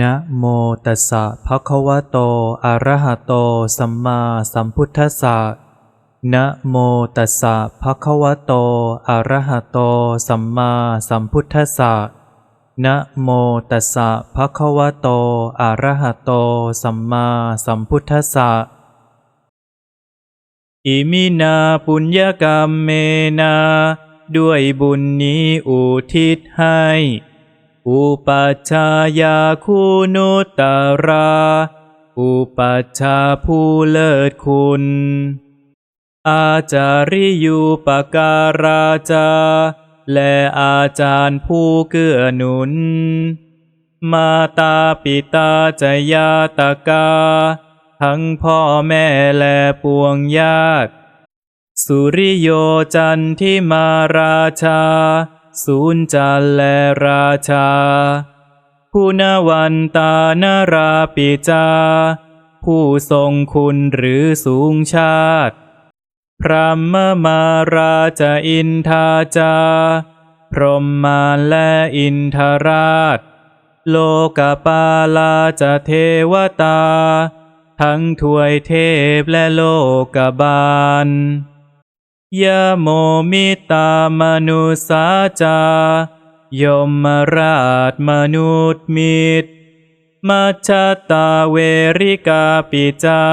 นะโมตัสสะภะคะวะโต อะระหะโต สัมมาสัมพุทธัสสะ นะโมตัสสะภะคะวะโต อะระหะโต สัมมาสัมพุทธัสสะ นะโมตัสสะภะคะวะโต อะระหะโต สัมมาสัมพุทธัสสะ อิมินาปุญญกรรมเมนา ด้วยบุญนี้อุทิศให้ อุปัชฌายาคุณุตตรา อุปัชฌายผู้เลิศคุณ อาจาริยูปการาจา และอาจารย์ผู้เกื้อหนุน มาตาปิตาจยาตกา ทั้งพ่อแม่และปวงญาติ สุริโยจันทิมาราชา ศูนย์จันและราชาคุณวันตานราปิจา ผู้ทรงคุณหรือสูงชาติ พระมมาราชอินทาจา พรหมมาและอินทราช โลกปาลาจะเทวตา ทั้งถวยเทพและโลกบาล ยะโมมิตามนุสาจายมราชมนุษย์มิตร มัชตาเวริกาปิจา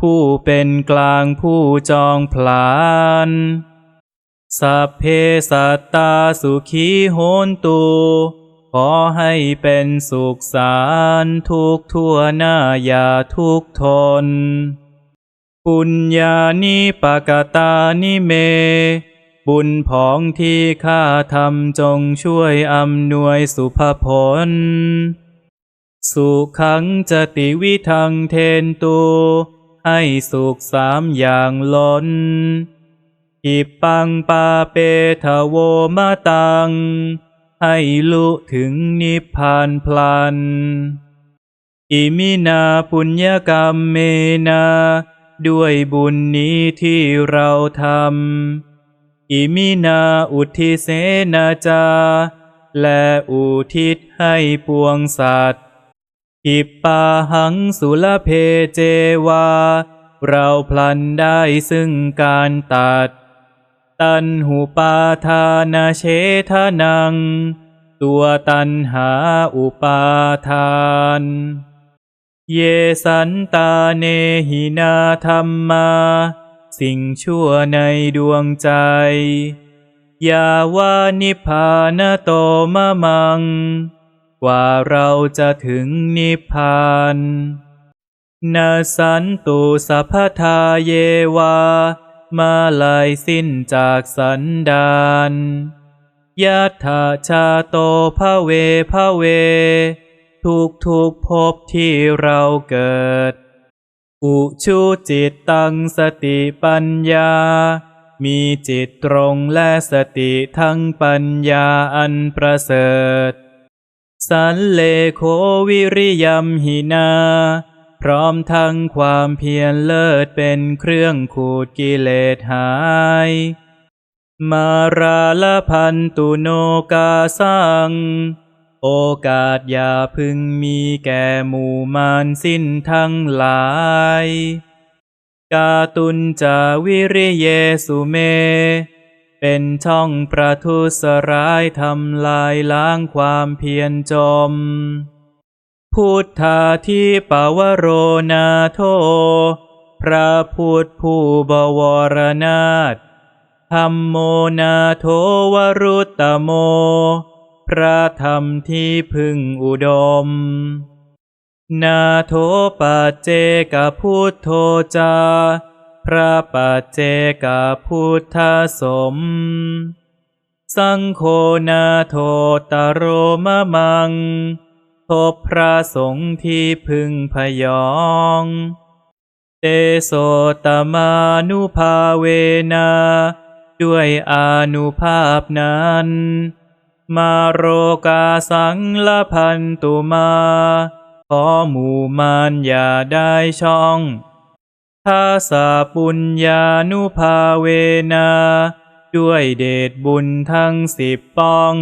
ผู้เป็นกลางผู้จองผลาน สัพเพสัตตาสุขีโหนตุขอให้เป็นสุขสารทุกทั่วหน้าอย่าทุกทน ปุญญานิปกตานิเม บุญผองที่ข้าทำจงช่วยอำนวยสุภผลสุขังจติวิทังเทนตูให้สุขสามอย่างล้น อิปังปาเปทโวมะตัง ให้ลุถึงนิพพานพลัน อิมินาปุญญกรรมเมนา ด้วยบุญนี้ที่เราทำ อิมินาอุทิเสนาจา และอุทิศให้ปวงสัตว์ อิปปาหังสุลเพเจวา เราพลันได้ซึ่งการตัด ตันหูปาทานาเชทานัง ตัวตันหาอุปาทาน เยสันตาเนหินาธรรมา สิ่งชั่วในดวงใจ ยาวานิพพานโตมะมังกว่าเราจะถึงนิพพานนาสันตุสัพพทาเยวา มาลายสิ้นจากสันดานยัตถาชาโตภเวภเว ทุกทุกภพที่เราเกิด อุชูจิตตังสติปัญญา มีจิตตรงและสติทั้งปัญญาอันประเสริฐ สันเลโควิริยมหินา พร้อมทั้งความเพียรเลิศเป็นเครื่องขูดกิเลสหาย มาราลพันตุโนกาสัง โอกาสอย่าพึงมีแก่หมู่มารสิ้นทั้งหลาย กาตุนจาวิริเยสุเม เป็นช่องประทุษร้ายทำลายล้างความเพียรจม พุทธาที่ปวโรนาโท พระพุทธผู้บวรนาถธรรมโมนาโทวรุตตโม พระธรรมที่พึงอุดม นาโทปัจเจกพุทโธจา พระปัจเจกพุทธสม สังโฆนาโทตโรมะมังพบพระสงฆ์ที่พึงพยอง เตโสตมานุภาเวนา ด้วยอานุภาพนั้น มาโรกาสังละพันตุมาขอหมู่มารอย่าได้ช่องท้าสาปุญญานุภาเวนาด้วยเดชบุญทั้งสิบป้อง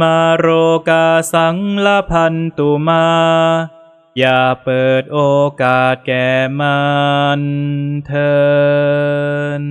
มาโรกาสังละพันตุมา อย่าเปิดโอกาสแก่มันเทิน